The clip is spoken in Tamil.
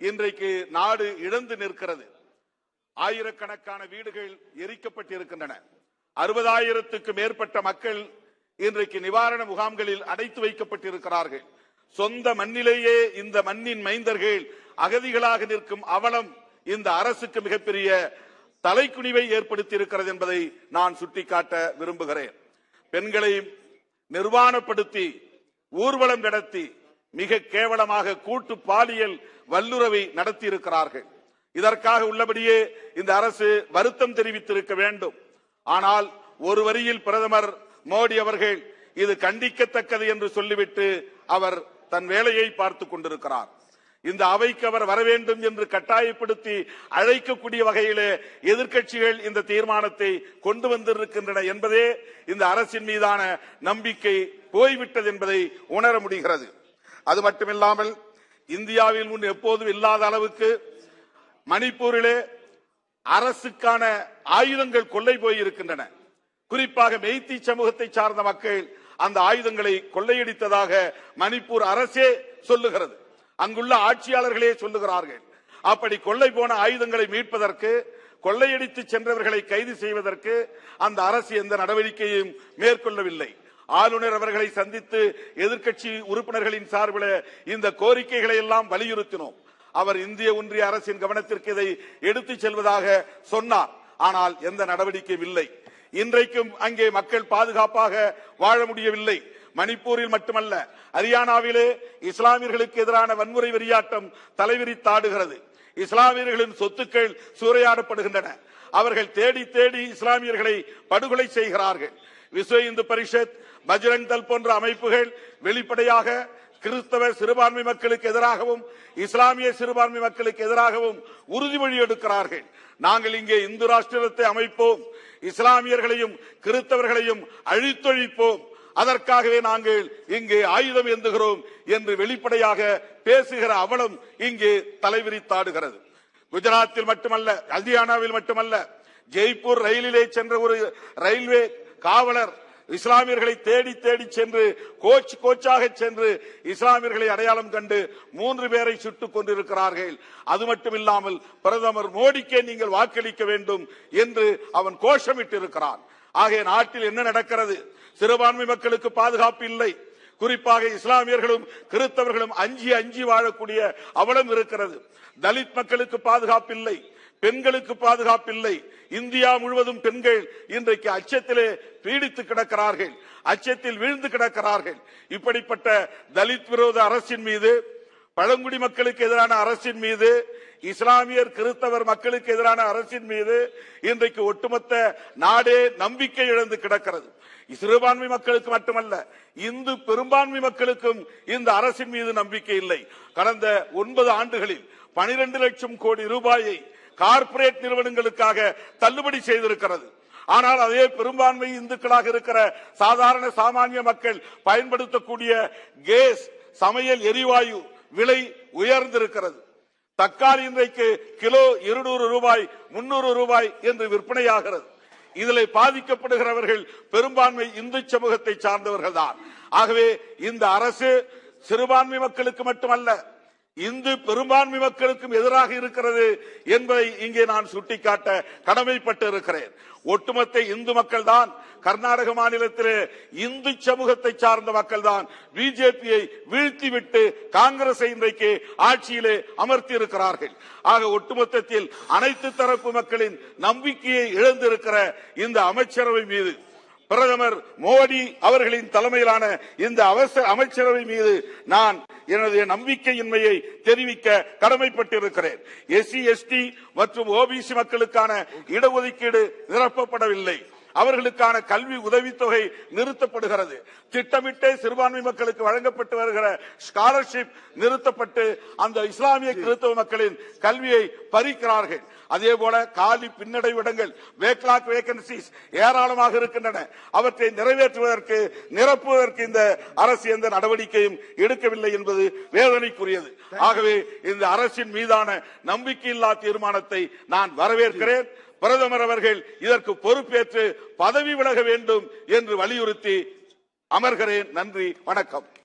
இன்றைக்கு நாடு இழந்து நிற்கிறது. ஆயிரக்கணக்கான வீடுகள் எரிக்கப்பட்டிருக்கின்றன. அறுபதாயிரத்துக்கு மேற்பட்ட மக்கள் இன்றைக்கு நிவாரண முகாம்களில் அடைத்து வைக்கப்பட்டிருக்கிறார்கள். சொந்த மண்ணிலேயே இந்த மண்ணின் மைந்தர்கள் அகதிகளாக நிற்கும் அவலம் இந்த அரசுக்கு மிகப்பெரிய தலைக்குனிவை ஏற்படுத்தி இருக்கிறது என்பதை நான் சுட்டிக்காட்ட விரும்புகிறேன். பெண்களை நிர்வாணப்படுத்தி ஊர்வலம் நடத்தி மிக கேவலமாக கூட்டு பாலியல் வல்லுறவை நடத்தியிருக்கிறார்கள். இதற்காக உள்ளபடியே இந்த அரசு வருத்தம் தெரிவித்திருக்க வேண்டும். ஆனால் ஒரு வரியில் பிரதமர் மோடி அவர்கள் இது கண்டிக்கத்தக்கது என்று சொல்லிவிட்டு அவர் தன் வேலையை பார்த்துக் கொண்டிருக்கிறார். இந்த அவைக்கு அவர் வர வேண்டும் என்று கட்டாயப்படுத்தி அழைக்கக்கூடிய வகையிலே எதிர்க்கட்சிகள் இந்த தீர்மானத்தை கொண்டு வந்திருக்கின்றன என்பதே இந்த அரசின் மீதான நம்பிக்கை போய்விட்டது என்பதை உணர முடிகிறது. அது மட்டுமில்லாமல் இந்தியாவில் முன் எப்போதும் இல்லாத அளவுக்கு மணிப்பூரிலே அரசுக்கான ஆயுதங்கள் கொள்ளை போயிருக்கின்றன. குறிப்பாக மெய்த்தி சமூகத்தை சார்ந்த மக்கள் அந்த ஆயுதங்களை கொள்ளையடித்ததாக மணிப்பூர் அரசே சொல்லுகிறது. அங்குள்ள ஆட்சியாளர்களே சொல்லுகிறார்கள். அப்படி கொள்ளை போன ஆயுதங்களை மீட்பதற்கு கொள்ளையடித்து சென்றவர்களை கைது செய்வதற்கு அந்த அரசு எந்த நடவடிக்கையும் மேற்கொள்ளவில்லை. ஆளுநர் அவர்களை சந்தித்து எதிர்க்கட்சி உறுப்பினர்களின் சார்பில் இந்த கோரிக்கைகளை எல்லாம் வலியுறுத்தினோம். அவர் இந்திய ஒன்றிய அரசின் கவனத்திற்கு இதை எடுத்துச் செல்வதாக சொன்னார். ஆனால் எந்த நடவடிக்கையும் இல்லை. இன்றைக்கும் அங்கே மக்கள் பாதுகாப்பாக வாழ முடியவில்லை. மணிப்பூரில் மட்டுமல்ல ஹரியானாவிலே இஸ்லாமியர்களுக்கு எதிரான வன்முறை வெறியாட்டம் தலைவிரித்தாடுகிறது இஸ்லாமியர்களின் சொத்துக்கள் சூறையாடப்படுகின்றன. அவர்கள் தேடி தேடி இஸ்லாமியர்களை படுகொலை செய்கிறார்கள். விஸ்வ இந்து பரிஷத் பஜ்ரங் தல் போன்ற அமைப்புகள் வெளிப்படையாக கிறிஸ்தவ சிறுபான்மை மக்களுக்கு எதிராகவும் இஸ்லாமிய சிறுபான்மை மக்களுக்கு எதிராகவும் உறுதிமொழி எடுக்கிறார்கள். நாங்கள் இங்கே இந்து ராஷ்டிரத்தை அமைப்போம் இஸ்லாமியர்களையும் கிறிஸ்தவர்களையும் அழித்தொழிப்போம். அதற்காகவே நாங்கள் இங்கே ஆயுதம் ஏந்துகிறோம் என்று வெளிப்படையாக பேசுகிற அவலம் இங்கே தலைவிரித்தாடுகிறது. குஜராத்தில் மட்டுமல்ல ஹரியானாவில் மட்டுமல்ல ஜெய்ப்பூர் ரயிலிலே சென்ற ஒரு ரயில்வே காவலர் இஸ்லாமியர்களை தேடி தேடி சென்று கோச் கோச்சாக சென்று இஸ்லாமியர்களை அடையாளம் கண்டு மூன்று பேரை சுட்டுக் கொண்டிருக்கிறார்கள். அது மட்டுமில்லாமல் பிரதமர் மோடிக்கே நீங்கள் வாக்களிக்க வேண்டும் என்று அவன் கோஷமிட்டிருக்கிறான். ஆகிய நாட்டில் என்ன நடக்கிறது? சிறுபான்மை மக்களுக்கு பாதுகாப்பு இல்லை. குறிப்பாக இஸ்லாமியர்களும் கிறிஸ்தவர்களும் அஞ்சி அஞ்சி வாழக்கூடிய அவலம் இருக்கிறது. தலித் மக்களுக்கு பாதுகாப்பு இல்லை பெண்களுக்கு பாதுகாப்பு இல்லை இந்தியா முழுவதும் பெண்கள் இன்றைக்கு அச்சத்திலே பீடித்து கிடக்கிறார்கள் அச்சத்தில் வீழ்ந்து கிடக்கிறார்கள். இப்படிப்பட்ட தலித் விரோத அரசின் மீது பழங்குடி மக்களுக்கு எதிரான அரசின் மீது இஸ்லாமியர் கிறிஸ்தவர் மக்களுக்கு எதிரான அரசின் மீது இன்றைக்கு ஒட்டுமொத்த நாடே நம்பிக்கை இழந்து கிடக்கிறது. சிறுபான்மை மக்களுக்கு மட்டுமல்ல இந்து பெரும்பான்மை மக்களுக்கும் இந்த அரசின் மீது நம்பிக்கை இல்லை. கடந்த ஒன்பது ஆண்டுகளில் பனிரெண்டு லட்சம் கோடி ரூபாயை கார்ப்பரேட் நிறுவனங்களுக்காக தள்ளுபடி செய்திருக்கிறது. ஆனால் அதே பெரும்பான்மை இந்துக்களாக இருக்கிற சாதாரண சாமானிய மக்கள் பயன்படுத்தக்கூடிய கேஸ் சமையல் எரிவாயு விலை உயர்ந்திருக்கிறது. தக்காளி இன்றைக்கு கிலோ இருநூறு ரூபாய் முன்னூறு ரூபாய் என்று விற்பனையாகிறது. இதில் பாதிக்கப்படுகிறவர்கள் பெரும்பான்மை இந்து சமூகத்தை சார்ந்தவர்கள் தான் ஆகவே இந்த அரசு சிறுபான்மை மக்களுக்கு மட்டுமல்ல இந்து பெரும்பான்மை மக்களுக்கும் எதிராக இருக்கிறது என்பதை இங்கே நான் சுட்டிக்காட்ட கடமைப்பட்டு இருக்கிறேன். ஒட்டுமொத்த இந்து மக்கள் தான் கர்நாடக மாநிலத்திலே இந்து சமூகத்தை சார்ந்த மக்கள் தான் பிஜேபியை வீழ்த்திவிட்டு காங்கிரஸை இன்றைக்கு ஆட்சியிலே அமர்த்தி இருக்கிறார்கள் ஆக ஒட்டுமொத்தத்தில் அனைத்து தரப்பு மக்களின் நம்பிக்கையை இழந்திருக்கிற இந்த அமைச்சரவை மீது பிரதமர் மோடி அவர்களின் தலைமையிலான இந்த அவசர அமைச்சரவை மீது நான் எனது நம்பிக்கையின்மையை தெரிவிக்க கடமைப்பட்டிருக்கிறேன். எஸ்சி எஸ்டி மற்றும் ஓபிசி மக்களுக்கான இடஒதுக்கீடு நிரப்பப்படவில்லை. அவர்களுக்கான கல்வி உதவித்தொகை நிறுத்தப்படுகிறது. திட்டமிட்டே சிறுபான்மை மக்களுக்கு வழங்கப்பட்டு வருகிற ஸ்காலர்ஷிப் நிறுத்தப்பட்டு அந்த இஸ்லாமிய கிறிஸ்தவ மக்களின் கல்வியை பறிக்கிறார்கள். அதே போல காலி பின்னடைவிடங்கள் வேக்லாக் வேகன்சிஸ் ஏராளமாக இருக்கின்றன. அவற்றை நிறைவேற்றுவதற்கு நிரப்புவதற்கு இந்த அரசு எந்த நடவடிக்கையும் எடுக்கவில்லை என்பது வேதனைக்குரியது. ஆகவே இந்த அரசின் மீதான நம்பிக்கையில்லா தீர்மானத்தை நான் வரவேற்கிறேன். பிரதமர் அவர்கள் இதற்கு பொறுப்பேற்று பதவி விலக வேண்டும் என்று வலியுறுத்தி அமர்கிறேன். நன்றி வணக்கம்.